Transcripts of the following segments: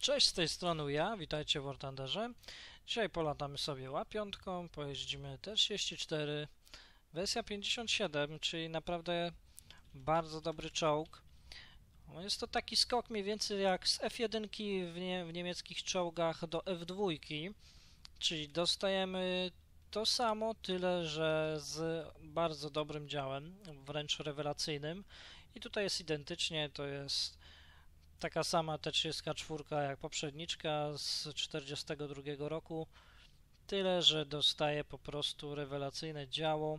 Cześć, z tej strony ja, witajcie w Wartanderze. Dzisiaj polatamy sobie łapiątką, pojeździmy T-34, wersja 57, czyli naprawdę bardzo dobry czołg. Jest to taki skok mniej więcej jak z F1 w, nie, w niemieckich czołgach do F2, czyli dostajemy to samo, tyle że z bardzo dobrym działem, wręcz rewelacyjnym. I tutaj jest identycznie, to jest taka sama T34 jak poprzedniczka z 42 roku, tyle że dostaje po prostu rewelacyjne działo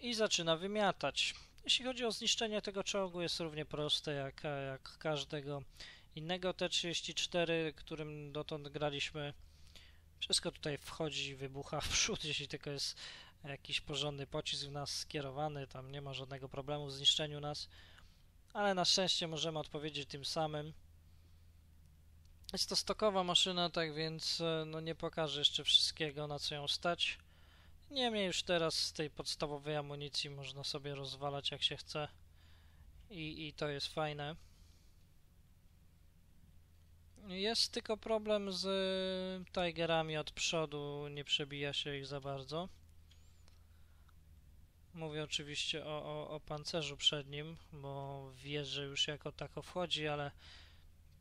i zaczyna wymiatać. Jeśli chodzi o zniszczenie tego czołgu jest równie proste jak, jak każdego innego T34, którym dotąd graliśmy. Wszystko tutaj wchodzi, wybucha w przód, jeśli tylko jest jakiś porządny pocisk w nas skierowany, tam nie ma żadnego problemu w zniszczeniu nas ale na szczęście możemy odpowiedzieć tym samym. Jest to stokowa maszyna, tak więc e, no nie pokażę jeszcze wszystkiego, na co ją stać. Niemniej już teraz z tej podstawowej amunicji można sobie rozwalać jak się chce i, i to jest fajne. Jest tylko problem z Tigerami od przodu, nie przebija się ich za bardzo. Mówię oczywiście o, o, o pancerzu przednim, bo wieży już jako tako wchodzi, ale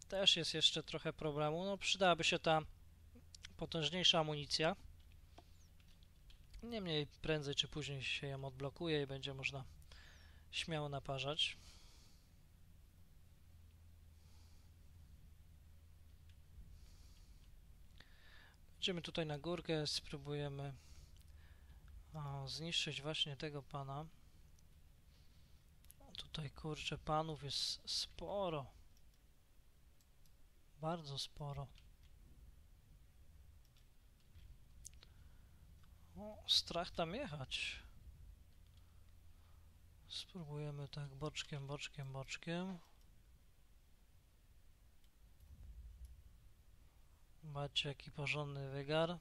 też jest jeszcze trochę problemu. No przydałaby się ta potężniejsza amunicja. Niemniej prędzej czy później się ją odblokuje i będzie można śmiało naparzać. Idziemy tutaj na górkę, spróbujemy o, zniszczyć właśnie tego pana. Tutaj kurczę panów jest sporo. Bardzo sporo. O, strach tam jechać. Spróbujemy tak boczkiem, boczkiem, boczkiem. Zobaczcie jaki porządny wygar.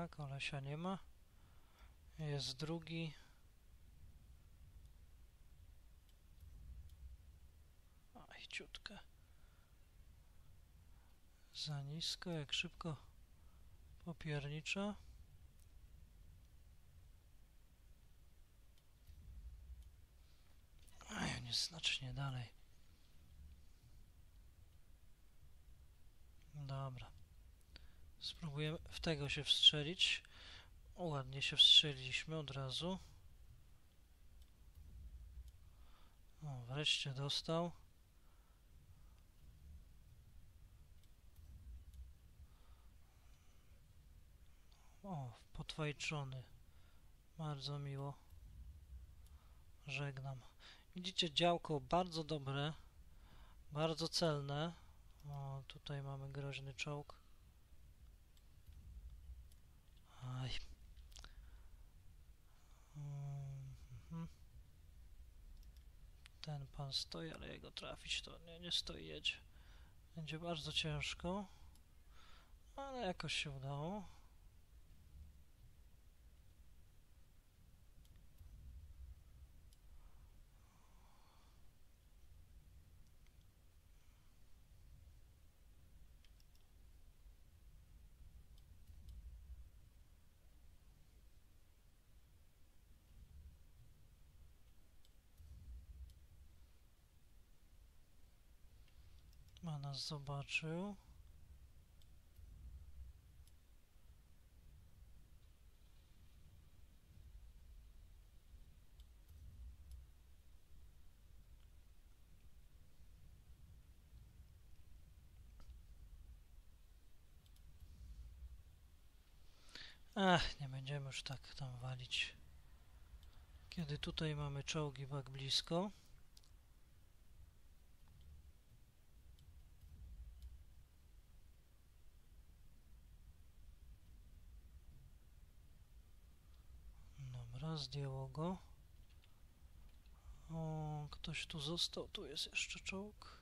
Dobra, kolesia nie ma. Jest drugi. Aj, ciutkę. Za nisko, jak szybko popiernicza. Aj, on jest znacznie dalej. Dobra. Spróbujemy w tego się wstrzelić. O, ładnie się wstrzeliliśmy od razu. O, wreszcie dostał. O, potwajczony. Bardzo miło. Żegnam. Widzicie, działko bardzo dobre, bardzo celne. O, tutaj mamy groźny czołg. Aj. Mhm. Ten pan stoi, ale jego trafić to nie, nie stoi, jedzie. Będzie bardzo ciężko, ale jakoś się udało. Ma nas zobaczył. Ach, nie będziemy już tak tam walić. Kiedy tutaj mamy czołgi tak blisko. Zdjęło go. O, ktoś tu został, tu jest jeszcze czołg.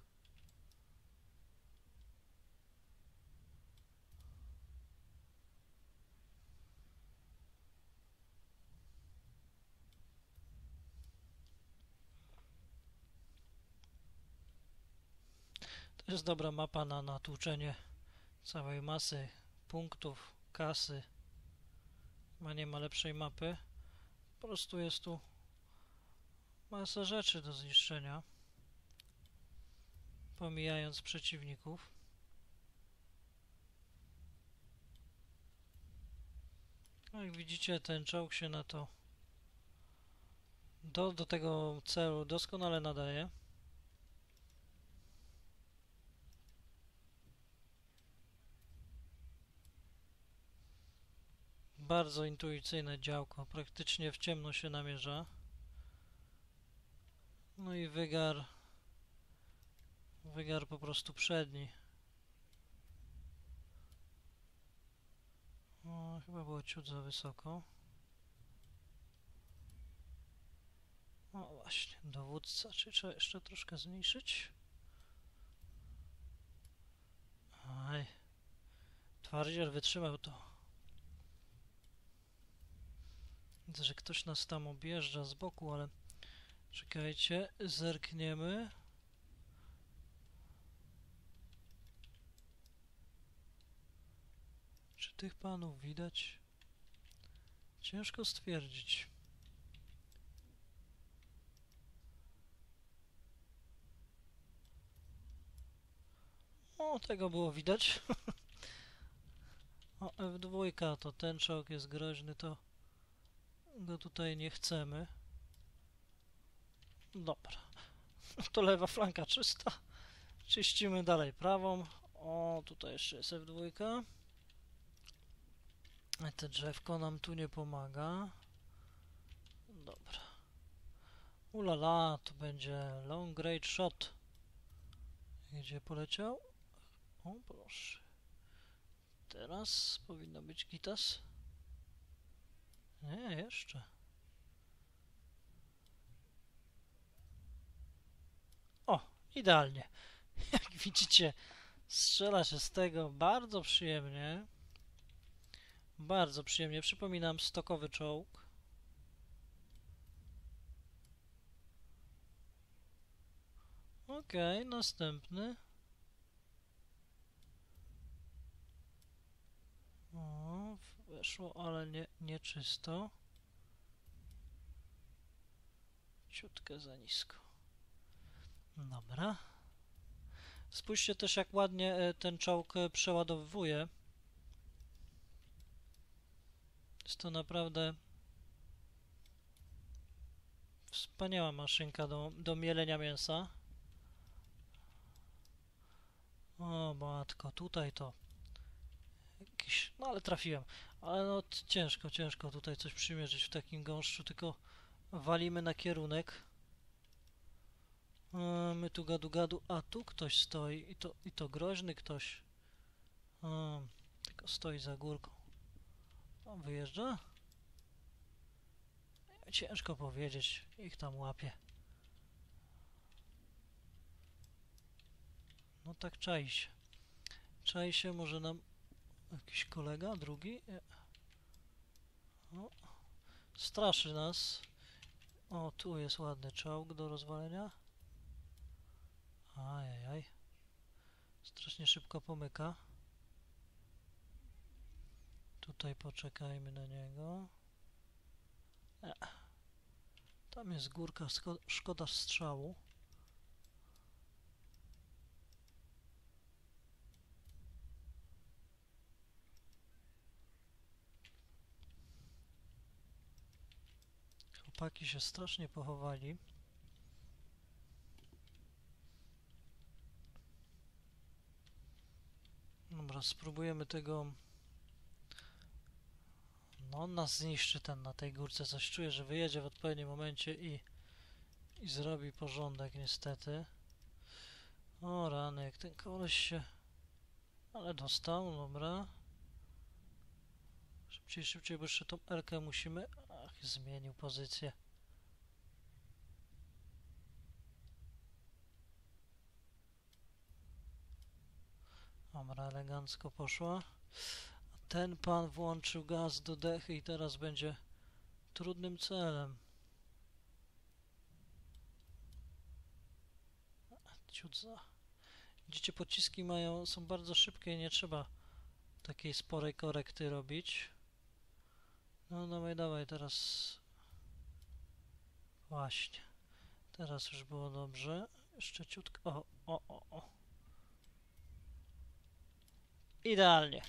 To jest dobra mapa na natłuczenie całej masy punktów, kasy. Ma nie ma lepszej mapy. Po prostu jest tu masa rzeczy do zniszczenia. Pomijając przeciwników. No jak widzicie, ten czołg się na to do, do tego celu doskonale nadaje. Bardzo intuicyjne działko, praktycznie w ciemno się namierza. No i wygar, wygar po prostu przedni. O, chyba było ciut za wysoko. O właśnie, dowódca, czy trzeba jeszcze troszkę zmniejszyć? Aj, twardziel wytrzymał to. Widzę, że ktoś nas tam objeżdża z boku, ale czekajcie, zerkniemy. Czy tych panów widać? Ciężko stwierdzić. O, tego było widać. o, F2 to ten czołg jest groźny, to go tutaj nie chcemy. Dobra. To lewa flanka czysta. Czyścimy dalej prawą. O, tutaj jeszcze jest F2. Te drzewko nam tu nie pomaga. Dobra. Ulala, to będzie long range shot. Gdzie poleciał? O, proszę. Teraz powinno być gitas. Nie, jeszcze. O, idealnie. Jak widzicie, strzela się z tego bardzo przyjemnie. Bardzo przyjemnie. Przypominam, stokowy czołg. Okej, okay, następny. O, weszło, ale nie, nie czysto. Ciutkę za nisko. Dobra. Spójrzcie też jak ładnie e, ten czołg e, przeładowuje. Jest to naprawdę wspaniała maszynka do, do mielenia mięsa. O matko, tutaj to jakiś, no ale trafiłem. Ale no ciężko, ciężko tutaj coś przymierzyć w takim gąszczu, tylko walimy na kierunek. A, my tu gadu gadu, a tu ktoś stoi i to, i to groźny ktoś. A, tylko stoi za górką. A, wyjeżdża? Ciężko powiedzieć, ich tam łapie. No tak czai się. Czai się, może nam Jakiś kolega, drugi. O, straszy nas. O, tu jest ładny czołg do rozwalenia. Ajajaj. Strasznie szybko pomyka. Tutaj poczekajmy na niego. E. Tam jest górka, szkoda strzału. Chłopaki się strasznie pochowali. Dobra, spróbujemy tego... No, on nas zniszczy ten na tej górce. Coś czuję, że wyjedzie w odpowiednim momencie i... I zrobi porządek, niestety. O, ranek, ten koleś się... Ale dostał, dobra. Szybciej, szybciej, bo jeszcze tą Elkę musimy... Zmienił pozycję. Dobra, elegancko poszła. Ten pan włączył gaz do dechy i teraz będzie trudnym celem. Ciut za. Widzicie, pociski mają, są bardzo szybkie i nie trzeba takiej sporej korekty robić. No dawaj, dawaj, teraz... Właśnie. Teraz już było dobrze. Jeszcze ciutko... O, o, o, o. Idealnie.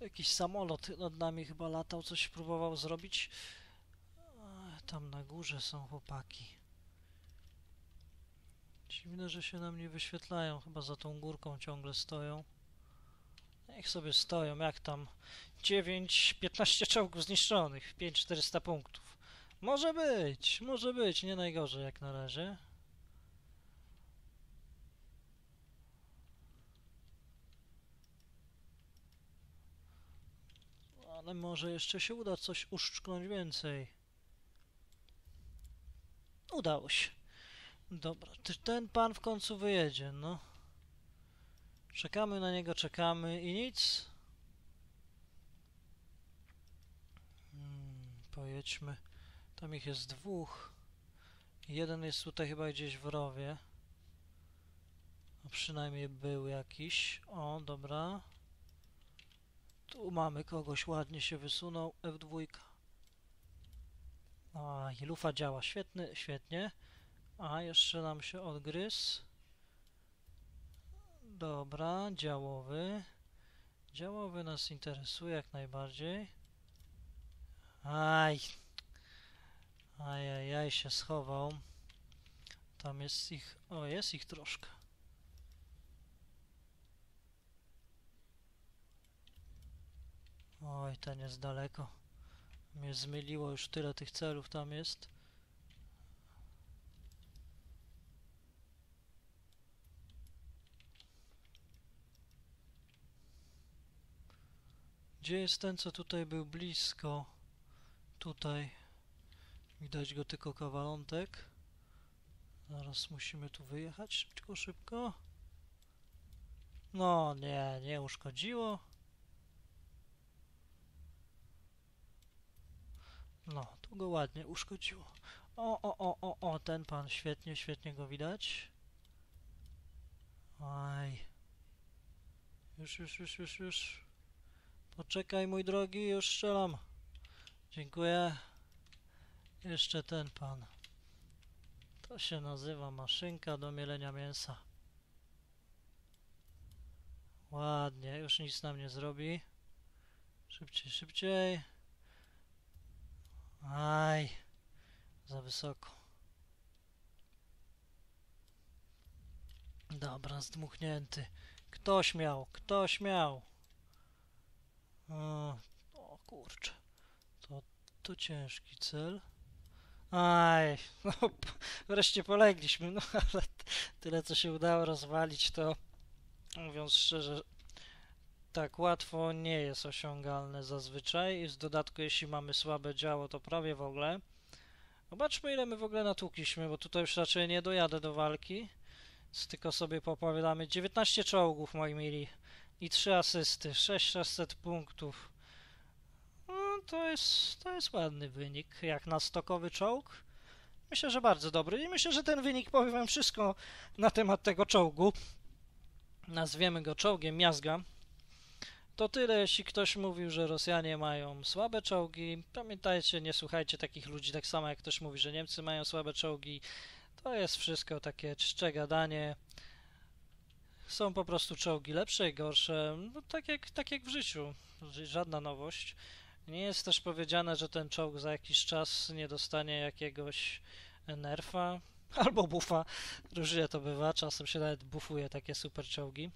Jakiś samolot nad nami chyba latał, coś próbował zrobić. Tam na górze są chłopaki. Dziwne, że się nam nie wyświetlają. Chyba za tą górką ciągle stoją. Niech sobie stoją, jak tam 9, 15 czołgów zniszczonych, 5 400 punktów. Może być, może być, nie najgorzej jak na razie. Ale może jeszcze się uda coś uszczknąć więcej. Udało się. Dobra, ty- ten pan w końcu wyjedzie, no. Czekamy na niego, czekamy i nic. Hmm, pojedźmy. Tam ich jest dwóch. Jeden jest tutaj chyba gdzieś w rowie. Przynajmniej był jakiś. O, dobra. Tu mamy kogoś, ładnie się wysunął. F2. A, i lufa działa. Świetny, świetnie. A, jeszcze nam się odgryzł. Dobra, działowy. Działowy nas interesuje jak najbardziej. Aj. Ajajaj się schował. Tam jest ich... O, jest ich troszkę. Oj, ten jest daleko. Mnie zmyliło, już tyle tych celów tam jest. Gdzie jest ten, co tutaj był blisko? Tutaj. Widać go tylko kawalątek. Zaraz musimy tu wyjechać szybko, szybko. No nie, nie uszkodziło. No, tu go ładnie uszkodziło. O, o, o, o, o, ten pan, świetnie, świetnie go widać. Aj. Już, już, już, już, już. Poczekaj, mój drogi, już strzelam. Dziękuję. Jeszcze ten pan. To się nazywa maszynka do mielenia mięsa. Ładnie, już nic nam nie zrobi. Szybciej, szybciej. Aj, za wysoko. Dobra, zdmuchnięty. Ktoś miał, ktoś miał. O, kurczę. To, to ciężki cel. Aj, no wreszcie polegliśmy, no ale tyle co się udało rozwalić to mówiąc szczerze tak łatwo nie jest osiągalne zazwyczaj i w dodatku jeśli mamy słabe działo to prawie w ogóle. Zobaczmy ile my w ogóle natłukliśmy, bo tutaj już raczej nie dojadę do walki. Więc Tylko sobie popowiadamy. 19 czołgów moi mili i 3 asysty, 6600 punktów. No, to jest, to jest ładny wynik, jak na stokowy czołg. Myślę, że bardzo dobry i myślę, że ten wynik powie wam wszystko na temat tego czołgu. Nazwiemy go czołgiem Miazga. To tyle, jeśli ktoś mówił, że Rosjanie mają słabe czołgi. Pamiętajcie, nie słuchajcie takich ludzi, tak samo jak ktoś mówi, że Niemcy mają słabe czołgi. To jest wszystko takie czcze gadanie. Są po prostu czołgi lepsze i gorsze, no, tak, jak, tak jak w życiu. Żadna nowość. Nie jest też powiedziane, że ten czołg za jakiś czas nie dostanie jakiegoś nerfa albo bufa. Różnie to bywa, czasem się nawet bufuje takie super czołgi.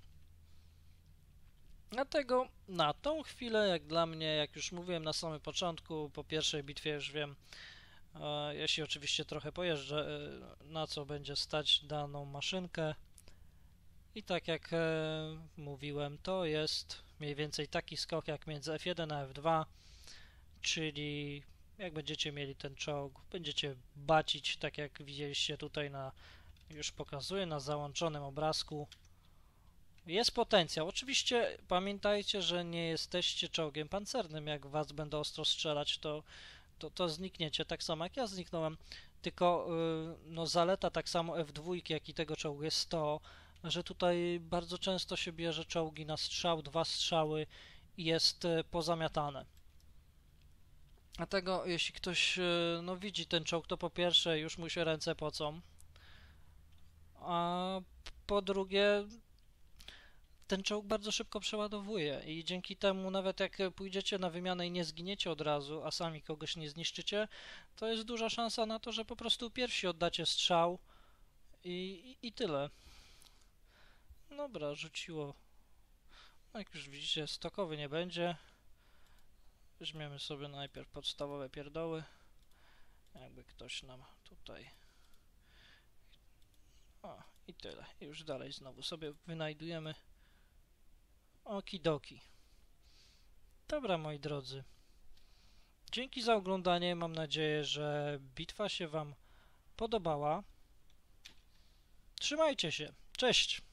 Dlatego na tą chwilę, jak dla mnie, jak już mówiłem na samym początku, po pierwszej bitwie już wiem, e, jeśli oczywiście trochę pojeżdżę, e, na co będzie stać daną maszynkę. I tak jak e, mówiłem, to jest mniej więcej taki skok jak między F1 a F2, czyli jak będziecie mieli ten czołg, będziecie bacić, tak jak widzieliście tutaj na, już pokazuję, na załączonym obrazku. Jest potencjał. Oczywiście pamiętajcie, że nie jesteście czołgiem pancernym. Jak was będą ostro strzelać, to, to, to znikniecie tak samo jak ja zniknąłem. Tylko yy, no, zaleta tak samo F2, jak i tego czołgu jest to, że tutaj bardzo często się bierze czołgi na strzał, dwa strzały i jest y, pozamiatane. Dlatego jeśli ktoś y, no, widzi ten czołg, to po pierwsze już mu się ręce pocą, a po drugie ten czołg bardzo szybko przeładowuje i dzięki temu nawet jak pójdziecie na wymianę i nie zginiecie od razu, a sami kogoś nie zniszczycie, to jest duża szansa na to, że po prostu pierwsi oddacie strzał i, i, i tyle. Dobra, rzuciło. No jak już widzicie, stokowy nie będzie. Weźmiemy sobie najpierw podstawowe pierdoły. Jakby ktoś nam tutaj... O, i tyle. I już dalej znowu sobie wynajdujemy okidoki. Dobra, moi drodzy. Dzięki za oglądanie. Mam nadzieję, że bitwa się Wam podobała. Trzymajcie się. Cześć!